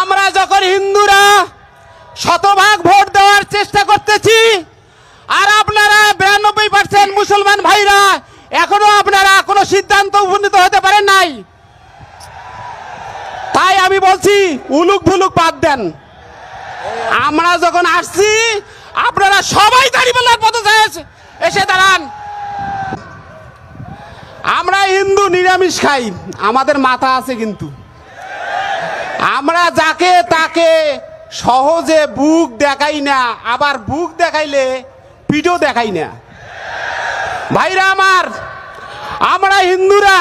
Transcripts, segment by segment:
আমরা যখন হিন্দুরা শতভাগ ভোট দেওয়ার চেষ্টা করতেছি, আর আপনারা বিরানব্বই পার্সেন্ট মুসলমান ভাইরা, এখনও আপনারা কোনো সিদ্ধান্ত উপনীত হতে পারেন নাই। তাই আমি বলছি, উলুক ভুলুক বাদ দেন। আমরা যখন আসছি, আপনারা সবাই দাঁড়িপাল্লার পথে এসে- এসে দাঁড়ান। আমরা হিন্দু নিরামিষ খাই, আমাদের মাথা আছে কিন্তু। আমরা যাকে তাকে সহজে বুক দেখাই না, আবার বুক দেখাইলে পিঠও দেখাই না। ভাইরা আমার, আমরা হিন্দুরা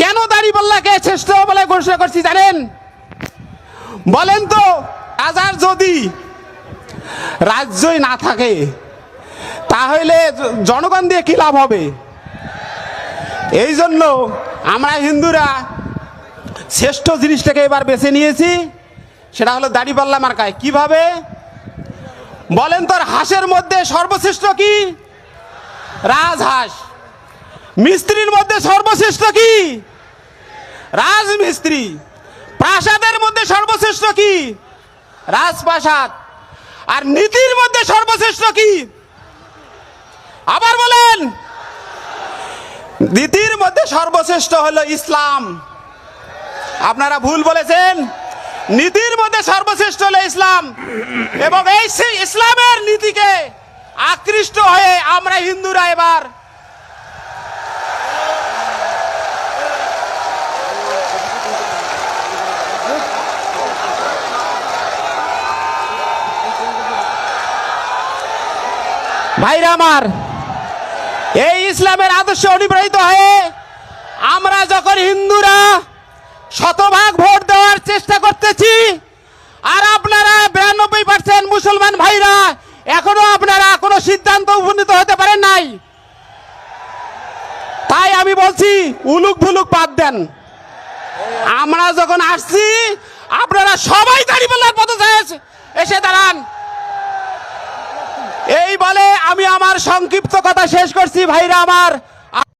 কেন দাড়িপাল্লাকে শ্রেষ্ঠ বলে ঘোষণা করছি জানেন? বলেন তো রাজার যদি রাজ্যই না থাকে, তাহলে জনগণ দিয়ে কি লাভ হবে? এই জন্য আমরা হিন্দুরা শ্রেষ্ঠ জিনিসটাকে এবার বেছে নিয়েছি, সেটা হলো দাড়িপাল্লা মার্কায় কীভাবে? বলেন তোর হাঁসের মধ্যে সর্বশ্রেষ্ঠ কি? রাজহাঁস। মিস্ত্রির মধ্যে সর্বশ্রেষ্ঠ কি? রাজমিস্ত্রি। প্রাসাদের মধ্যে সর্বশ্রেষ্ঠ কি? রাজপ্রাসাদ। আর নীতির মধ্যে সর্বশ্রেষ্ঠ কি? আবার বলেন, নীতির মধ্যে সর্বশ্রেষ্ঠ হলো ইসলাম। আপনারা ভুল বলেছেন। নীতির মধ্যে সর্বশ্রেষ্ঠ হলো ইসলাম। এবং এই সেই ইসলামের নীতিকে আকৃষ্ট হয়ে আমরা হিন্দুরা এবার ভাইরা আমার, এই ইসলামের আদর্শ অনুপ্রাণিত হয়ে আমরা যখন হিন্দুরা শতভাগ ভোট দেওয়ার চেষ্টা করতেছি আর আপনারা বিরানব্বই পার্সেন্ট মুসলমান ভাইরা এখনও আপনারা কোনো সিদ্ধান্ত হতে পারেন নাই। তাই আমি বলছি, উলুক ভুলুক বাদ দেন। আমরা যখন আসছি, আপনারা সবাই দাঁড়িপাল্লার পথে এসে দাঁড়ান। এই বলে আমি আমার সংক্ষিপ্ত কথা শেষ করছি, ভাইরা আমার।